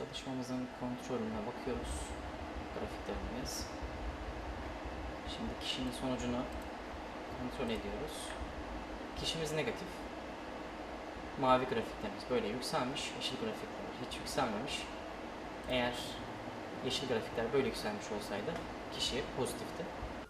Çalışmamızın kontrolüne bakıyoruz. Grafiklerindeyiz. Şimdi kişinin sonucunu kontrol ediyoruz. Kişimiz negatif. Mavi grafiklerimiz böyle yükselmiş. Yeşil grafikler hiç yükselmemiş. Eğer yeşil grafikler böyle yükselmiş olsaydı kişi pozitifti.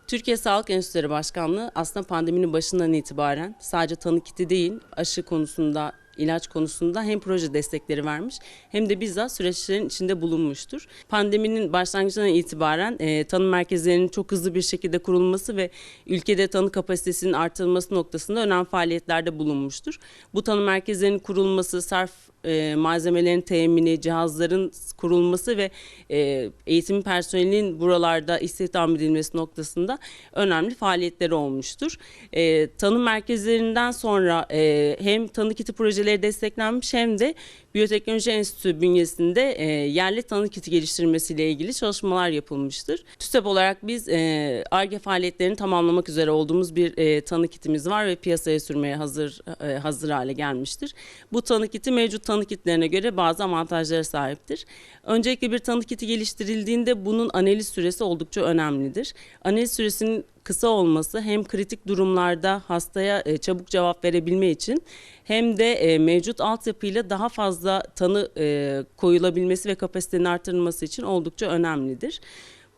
Türkiye Sağlık Enstitüleri Başkanlığı aslında pandeminin başından itibaren sadece tanı kiti değil aşı konusunda ilaç konusunda hem proje destekleri vermiş hem de bizzat süreçlerin içinde bulunmuştur. Pandeminin başlangıcından itibaren e, tanı merkezlerinin çok hızlı bir şekilde kurulması ve ülkede tanı kapasitesinin artırılması noktasında önemli faaliyetlerde bulunmuştur. Bu tanı merkezlerinin kurulması, sarf e, malzemelerin temini, cihazların kurulması ve e, eğitim personelinin buralarda istihdam edilmesi noktasında önemli faaliyetleri olmuştur. E, tanı merkezlerinden sonra e, hem tanı kiti projeleri desteklenmiş hem de Biyoteknoloji Enstitüsü bünyesinde e, yerli tanı kiti geliştirmesiyle ilgili çalışmalar yapılmıştır. TÜSEP olarak biz e, ARGE faaliyetlerini tamamlamak üzere olduğumuz bir e, tanı kitimiz var ve piyasaya sürmeye hazır e, hazır hale gelmiştir. Bu tanı kiti mevcut tanı kitlerine göre bazı avantajlara sahiptir. Öncelikle bir tanı kiti geliştirildiğinde bunun analiz süresi oldukça önemlidir. Analiz süresinin kısa olması hem kritik durumlarda hastaya e, çabuk cevap verebilme için hem de e, mevcut altyapıyla daha fazla tanı e, koyulabilmesi ve kapasitenin artırılması için oldukça önemlidir.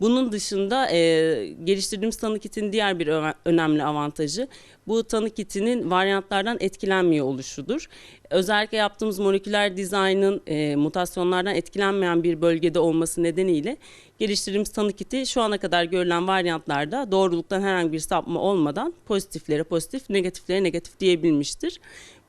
Bunun dışında e, geliştirdiğimiz tanı kitin diğer bir önemli avantajı bu tanı kitinin varyantlardan etkilenmiyor oluşudur. Özellikle yaptığımız moleküler dizaynın e, mutasyonlardan etkilenmeyen bir bölgede olması nedeniyle geliştirdiğimiz tanı kiti şu ana kadar görülen varyantlarda doğruluktan herhangi bir sapma olmadan pozitiflere pozitif, negatiflere negatif diyebilmiştir.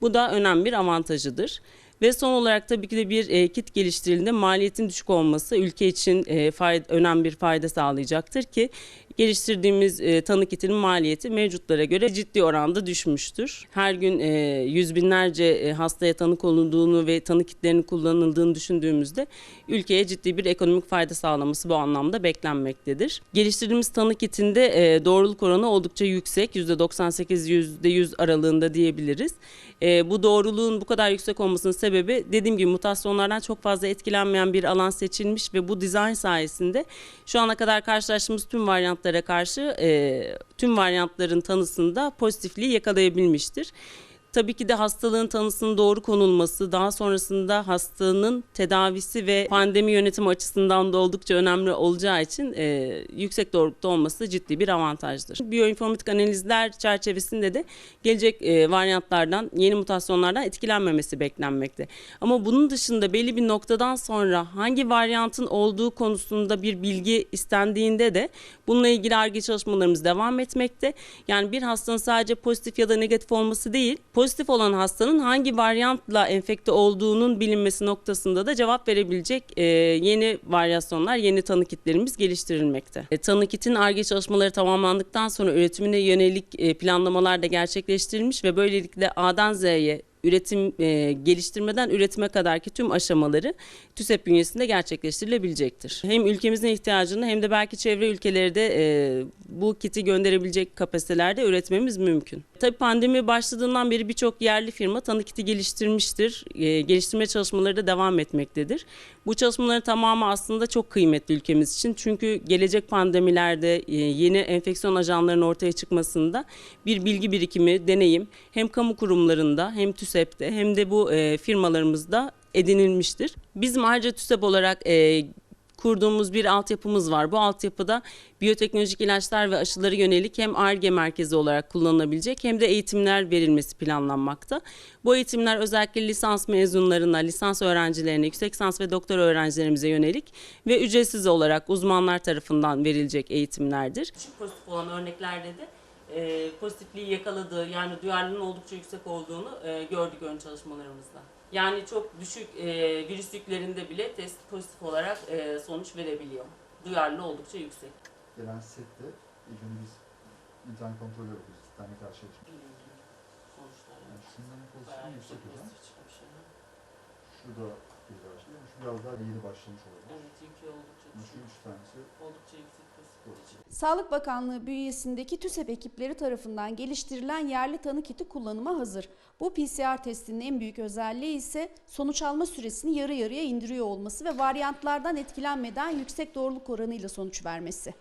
Bu da önemli bir avantajıdır. Ve son olarak tabii ki de bir e, kit geliştirildiğinde maliyetin düşük olması ülke için e, fayda, önemli bir fayda sağlayacaktır ki geliştirdiğimiz e, tanı kitinin maliyeti mevcutlara göre ciddi oranda düşmüştür. Her gün e, yüz binlerce e, hastaya tanı konulduğunu ve tanı kitlerinin kullanıldığını düşündüğümüzde ülkeye ciddi bir ekonomik fayda sağlaması bu anlamda beklenmektedir. Geliştirdiğimiz tanı kitinde e, doğruluk oranı oldukça yüksek. %98-%100 aralığında diyebiliriz. E, bu doğruluğun bu kadar yüksek olmasının sebebi dediğim gibi mutasyonlardan çok fazla etkilenmeyen bir alan seçilmiş ve bu dizayn sayesinde şu ana kadar karşılaştığımız tüm varyantlara karşı e, tüm varyantların tanısında pozitifliği yakalayabilmiştir. Tabii ki de hastalığın tanısının doğru konulması, daha sonrasında hastanın tedavisi ve pandemi yönetimi açısından da oldukça önemli olacağı için e, yüksek doğrulukta olması ciddi bir avantajdır. Biyoinformatik analizler çerçevesinde de gelecek e, varyantlardan, yeni mutasyonlardan etkilenmemesi beklenmekte. Ama bunun dışında belli bir noktadan sonra hangi varyantın olduğu konusunda bir bilgi istendiğinde de bununla ilgili ARGE çalışmalarımız devam etmekte. Yani bir hastanın sadece pozitif ya da negatif olması değil, pozitif olan hastanın hangi varyantla enfekte olduğunun bilinmesi noktasında da cevap verebilecek e, yeni varyasyonlar, yeni tanı kitlerimiz geliştirilmekte. E, tanı kitin ARGE çalışmaları tamamlandıktan sonra üretimine yönelik e, planlamalar da gerçekleştirilmiş ve böylelikle A'dan Z'ye üretim e, geliştirmeden üretime kadarki tüm aşamaları TÜSEP bünyesinde gerçekleştirilebilecektir. Hem ülkemizin ihtiyacını hem de belki çevre ülkeleri de e, bu kiti gönderebilecek kapasitelerde üretmemiz mümkün. Tabii pandemi başladığından beri birçok yerli firma tanı kiti geliştirmiştir. E, geliştirme çalışmaları da devam etmektedir. Bu çalışmaların tamamı aslında çok kıymetli ülkemiz için. Çünkü gelecek pandemilerde e, yeni enfeksiyon ajanlarının ortaya çıkmasında bir bilgi birikimi, deneyim hem kamu kurumlarında hem TÜSEP'te hem de bu e, firmalarımızda edinilmiştir. Bizim ayrıca TÜSEP olarak e, kurduğumuz bir altyapımız var. Bu altyapıda biyoteknolojik ilaçlar ve aşıları yönelik hem ARGE merkezi olarak kullanılabilecek hem de eğitimler verilmesi planlanmakta. Bu eğitimler özellikle lisans mezunlarına, lisans öğrencilerine, yüksek lisans ve doktor öğrencilerimize yönelik ve ücretsiz olarak uzmanlar tarafından verilecek eğitimlerdir. Pozitif olan örneklerde de e, pozitifliği yakaladığı yani duyarlılığın oldukça yüksek olduğunu e, gördük ön çalışmalarımızda. Yani çok düşük e, virüs yüklerinde bile test pozitif olarak e, sonuç verebiliyor. Duyarlılığı oldukça yüksek. gelen sette biz internet kontrolü yapıyoruz. Tane karşıya çıkıyor. Sonuçlar Yani yüksek yüksek olan. pozitif çıkmış. yani. Şurada bir başlıyor. Şu biraz daha yeni başlamış olabilir. Evet yükü oldukça Ama şu düşük. üç tanesi Oldukça yüksek pozitif pozitif. çıkmış. Sağlık Bakanlığı bünyesindeki TÜSEP ekipleri tarafından geliştirilen yerli tanı kiti kullanıma hazır. Bu PCR testinin en büyük özelliği ise sonuç alma süresini yarı yarıya indiriyor olması ve varyantlardan etkilenmeden yüksek doğruluk oranıyla sonuç vermesi.